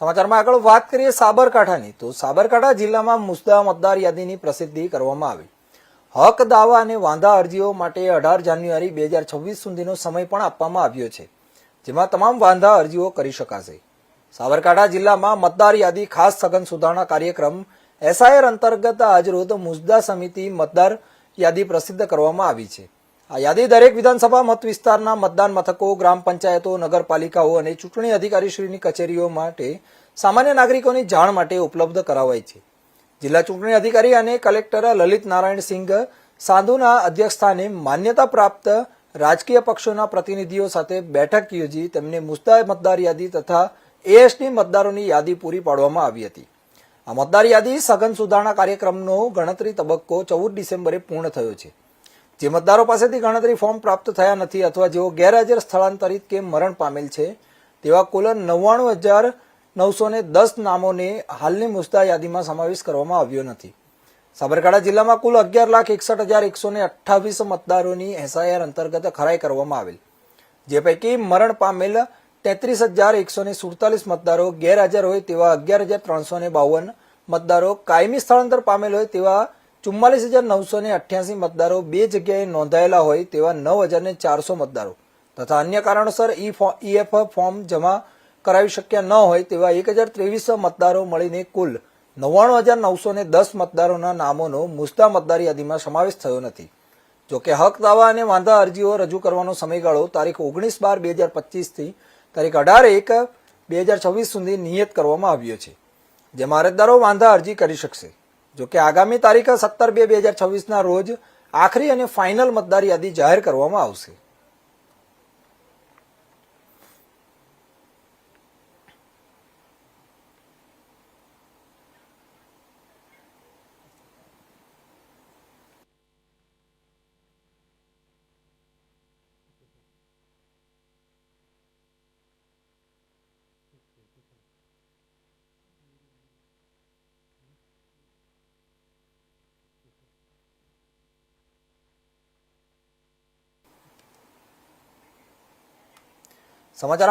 સમાચારમાં આગળ વાત કરીએ સાબરકાંઠાની. તો સાબરકાંઠા જિલ્લામાં મુસ્દા મતદાર યાદીની પ્રસિદ્ધિ કરવામાં આવી. હક, દાવા અને વાંધા અરજીઓ માટે અઢાર જાન્યુઆરી બે હજાર છવ્વીસ સુધીનો સમય પણ આપવામાં આવ્યો છે, જેમાં તમામ વાંધા અરજીઓ કરી શકાશે. સાબરકાંઠા જિલ્લામાં મતદાર યાદી ખાસ સઘન સુધારણા કાર્યક્રમ એસઆઈઆર અંતર્ગત આજરોજ મુસ્દા સમિતિ મતદાર યાદી પ્રસિદ્ધ કરવામાં આવી છે. આ યાદી દરેક વિધાનસભા મત વિસ્તારના મતદાન મથકો, ગ્રામ પંચાયતો, નગરપાલિકાઓ અને ચૂંટણી અધિકારીશ્રીની કચેરીઓ માટે સામાન્ય નાગરિકોની જાણ માટે ઉપલબ્ધ કરાવાઈ છે. જિલ્લા ચૂંટણી અધિકારી અને કલેક્ટર લલિત નારાયણ સિંઘ સાંધુના અધ્યક્ષસ્થાને માન્યતા પ્રાપ્ત રાજકીય પક્ષોના પ્રતિનિધિઓ સાથે બેઠક યોજી તેમને મુસ્તા મતદાર યાદી તથા એએસટી મતદારોની યાદી પૂરી પાડવામાં આવી હતી. આ મતદાર યાદી સઘન સુધારણા કાર્યક્રમનો ગણતરી તબક્કો ચૌદ ડિસેમ્બરે પૂર્ણ થયો છે. જે મતદારો પાસેથી ગણતરી ફોર્મ પ્રાપ્ત થયા નથી અથવા જેઓ ગેરહાજર સ્થળાંતરિત કે મરણ પામેલ છે, તેવા કુલ નવ્વાણું હજાર નવસો ને દસ નામોને હાલની મુસ્દા યાદીમાં સમાવેશ કરવામાં આવ્યો નથી. સાબરકાંઠા જિલ્લામાં કુલ અગિયાર લાખ એકસઠ હજાર એકસો ને અઠ્ઠાવીસ મતદારોની એસઆઈઆર અંતર્ગત ખરાઈ કરવામાં આવેલ. જે પૈકી મરણ પામેલ તેત્રીસ હજાર એકસો ને સુડતાલીસ મતદારો ગેરહાજર હોય તેવા અગિયાર હજાર ત્રણસો ને બાવન મતદારો કાયમી સ્થળાંતર પામેલ હોય તેવા ચુમ્માલીસ હજાર નવસો ને અઠ્યાસી મતદારો બે જગ્યાએ નોંધાયેલા હોય તેવા નવ હજાર ચારસો મતદારો. તથા અન્ય કારણોસર ઈ ઈએફ ફોર્મ જમા કરાવી શક્યા ન હોય તેવા એક હજાર ત્રેવીસ મતદારો મળીને કુલ નવ્વાણું હજાર નવસો ને દસ મતદારોના નામોનો મુસ્દા મતદાર યાદીમાં સમાવેશ થયો નથી. જોકે હક, દાવા અને વાંધા અરજીઓ રજૂ કરવાનો સમયગાળો તારીખ ઓગણીસ બાર બે હજાર પચીસથી તારીખ અઢાર એક બે હજાર છવ્વીસ સુધી નિયત કરવામાં આવ્યો છે. જેમાં અરજદારો વાંધા અરજી કરી શકશે. જોકે આગામી તારીખ સત્તર બે બે હજાર છવ્વીસના રોજ આખરી અને ફાઇનલ મતદાર યાદી જાહેર કરવામાં આવશે. સમાચારમાં